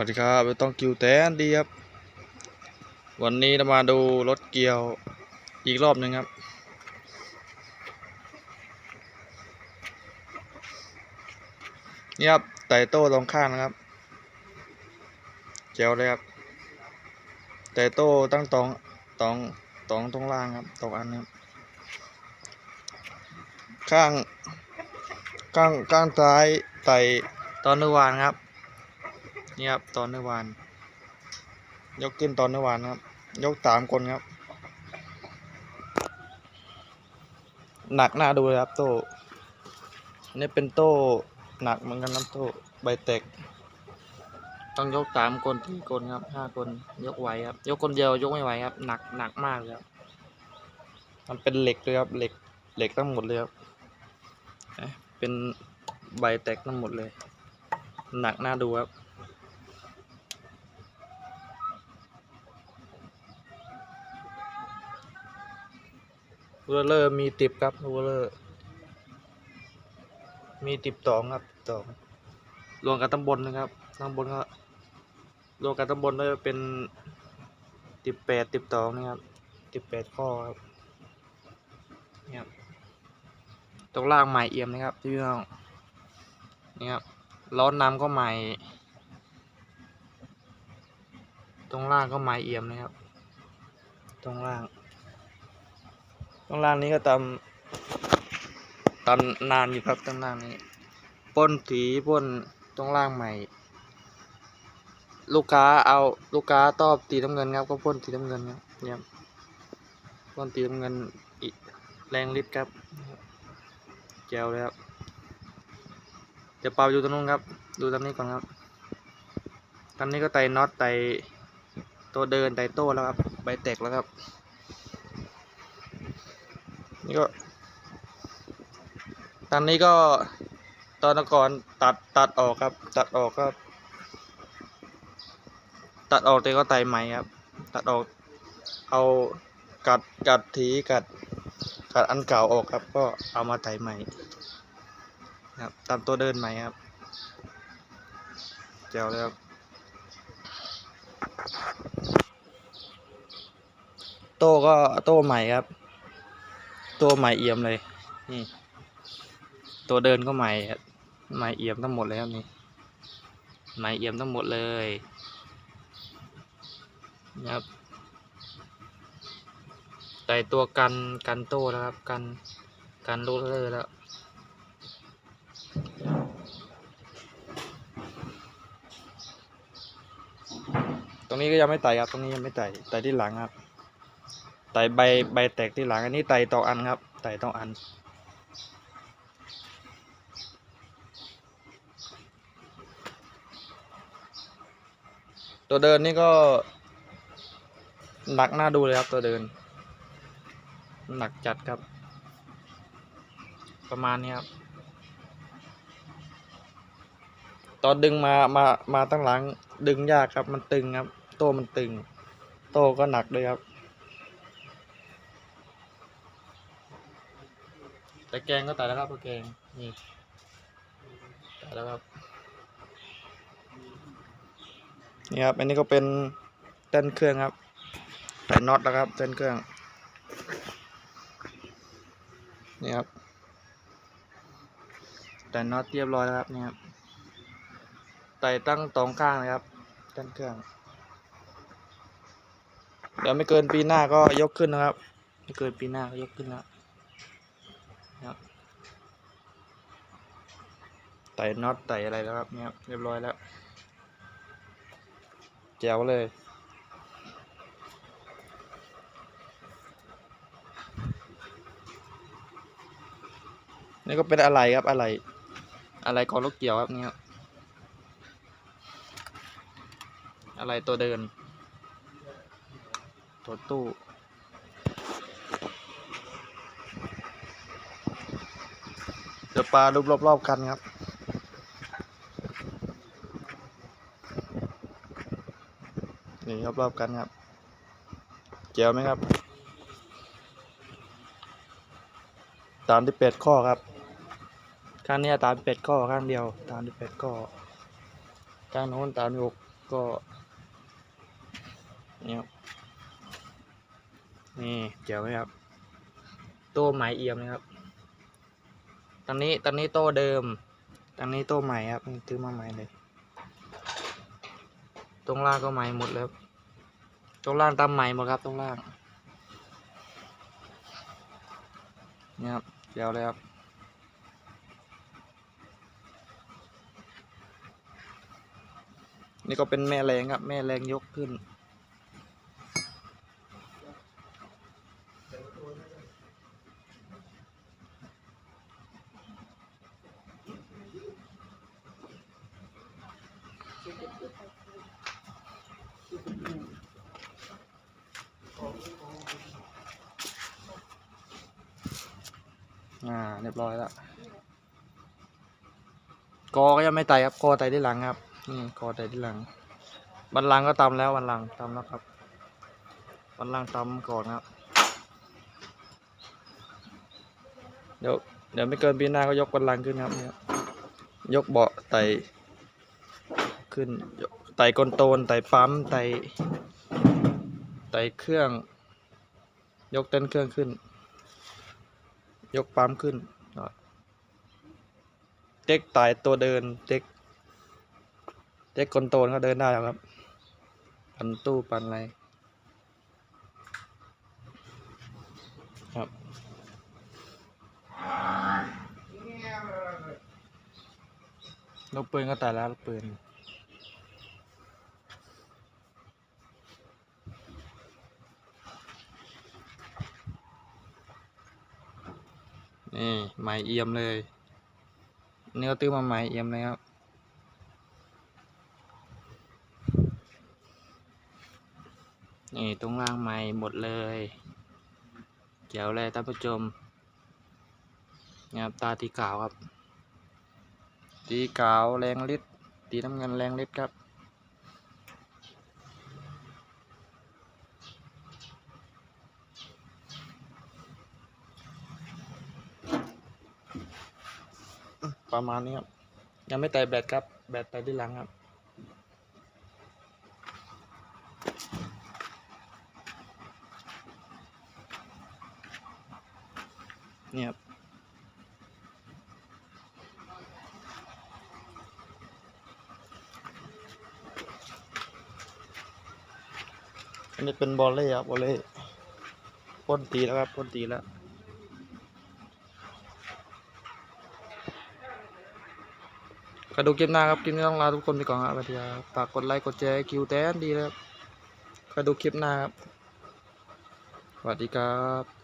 วัสดีครับต้องกิวแตนดีครับ วันนี้เรามาดูรถเกียวอีกรอบหนึ่งครับ นี่ครับไตโต้ตรงข้างนะครับเจียวเลยครับไตโต้ตั้งตองตองตองตรงล่างครับตรงอันครับข้างข้างข้างซ้ายไตตอนเมื่อวานครับ นี่ครับตอนเมื่อวาน ยกขึ้นตอนเมื่อวานครับ ยกสามคนครับ หนักหน้าดูเลยครับโต้อันนี้เป็นโต้หนักเหมือนกันครับโต้ใบเตกต้องยกสามคนที่คนครับห้าคนยกไหวครับ ยกคนเดียวยกไม่ไหวครับ หนักหนักมากเลยครับมันเป็นเหล็กเลยครับเหล็กเหล็กทั้งหมดเลยครับเอ๊ะเป็นใบแตกทั้งหมดเลย หนักหน้าดูครับ รูเลอร์มีติบครับรูเลอร์มีติบตองครับตองรวมกับตำบลนะครับตำบลก็รวมกับตำบลด้วยเป็นติบแปดติบตองนะครับติบแปดข้อครับนี่ครับตรงล่างใหม่เอี่ยมนะครับพี่น้องนี่ครับล้อนน้ำก็ใหม่ ตรงล่างก็ใหม่เอี่ยมนะครับ ตรงล่าง ตรงล่างนี้ก็ตำตำนานอยู่ครับตรงล่างนี้ป้นสีป้นตรงล่างใหม่ ลูกค้าเอาลูกค้าตอบตีน้ำเงินครับก็พ่นตีน้ำเงินครับเนี่ยพ่นตีน้ำเงินอีกแรงฤทธิ์ครับแจวเลยครับเดี๋ยวปาดูตรงนู้นครับ ดูตรงนี้ก่อนครับตอนนี้ก็ไตน็อตไตตัวเดินไตโต้แล้วครับใบแตกแล้วครับ นี่ก็ตอนนี้ก็ตอนก่อนตัดตัดออกครับ ตัดออกก็ ตัดออกแต่ก็ไตใหม่ครับ ตัดออก เอากัดกัดทีกัดกัดอันเก่าออกครับ ก็เอามาไตใหม่ครับตามตัวเดินใหม่ครับเจ๋วเลยครับโต้ก็โต้ใหม่ครับ ตัวใหม่เอี่ยมเลย นี่ ตัวเดินก็ใหม่ครับใหม่เอี่ยมทั้งหมดเลยครับนี่ใหม่เอี่ยมทั้งหมดเลยนะครับแต่ตัวกันกันโต้แล้วครับ กันกันลูกเลอร์แล้วตรงนี้ก็ยังไม่ไต่ครับ ตรงนี้ยังไม่ไต่ไต่ที่หลังครับ ไต่ใบใบแตกที่หลังอันนี้ไต่ต่ออันครับไต่ต่ออัน ตัวเดินนี่ก็หนักหน้าดูเลยครับตัวเดิน หนักจัดครับ ประมาณนี้ครับ ตอนดึงมามามาตั้งหลังดึงยากครับมันตึงครับ โต้มันตึง โต้ก็หนักด้วยครับ แต่แกงก็ตายแล้วครับแกงนี่ตายแล้วครับนี่ครับ อันนี้ก็เป็นเต้นเครื่องครับใส่น็อตแล้วครับเต้นเครื่องนี่ครับแต่น็อตเรียบร้อยแล้วครับนี่ครับไต่ตั้งตรงข้างนะครับเต้นเครื่องเดี๋ยวไม่เกินปีหน้าก็ยกขึ้นนะครับ ไม่เกินปีหน้าก็ยกขึ้นแล้ว ครับไต่น็อตไต่อะไรแล้วครับเนี่ยเรียบร้อยแล้วแจ๋วเลย นี่ก็เป็นอะไรครับอะไร อะไรกองลูกเกี่ยวครับเนี่ยอะไรตัวเดิน ตัวตู้ เดี๋ยว ปลารูปรอบๆกันครับนี่รอบๆกันครับเจียวไหมครับ ตามที่เป็ดข้อครับข้างนี้ตามเป็ดข้อข้างเดียว ตามที่เป็ดข้อข้างโน้นตามที่หกก็นี่ครับนี่เจ๋วไหมครับโต้ไม้เอี่ยมนะครับ ตอนนี้ตอนนี้โต้เดิม ตอนนี้โต้ใหม่ครับซื้อมาใหม่เลย ตรงล่างก็ใหม่หมดแล้วตรงล่างตามใหม่หมดครับตรงล่างนี่ครับเจ๋วเลยครับนี่ก็เป็นแม่แรงครับ แม่แรงยกขึ้น อ่าเรียบร้อยแล้วกอก็ยังไม่ไตครับกอไต่ที่หลังครับนี่กอไต่ที่หลังบันลังก็ตำแล้วบันลังก์ตำแล้วครับบันลังก์ตำก่อนครับ เดี๋ยวเดี๋ยวไม่เกินปีหน้าก็ยกบันลังขึ้นครับเนี่ยยกเบาะไตขึ้นไตกลโตนไตปั๊มไตไตเครื่อง ยกเต้นเครื่องขึ้น ยกปั๊มขึ้นเด็กไต่ตัวเดินเด็กเด็กคนโตนก็เดินได้ครับ ปันตู้ปันอะไรครับลูกปืนก็ตายแล้วลูกปืน นี่ใหม่เอี่ยมเลยนี่ก็ตื้อมาใหม่เอี่ยมเลยครับนี่ตรงล่างใหม่หมดเลยเจ๋วเลยท่านผู้ชมนี่ครับตาตีขาวครับตีขาวแรงฤทธิ์ตีน้ำเงินแรงฤทธิ์ครับ ประมาณนี้ครับ ยังไม่ไต่แบตครับ แบตไต่ที่หลังครับ เนี่ยครับอันนี้เป็นบอลเล่ครับบอลเล่พ่นตีแล้วครับพ่นตีแล้ว ก็ดูคลิปหน้าครับคลิปนี้ต้องลาทุกคนไปก่อนครับสวัสดีครับฝากกดไลค์กดแชร์คิวแตนดีนะครับก็ดูคลิปหน้าครับสวัสดีครับ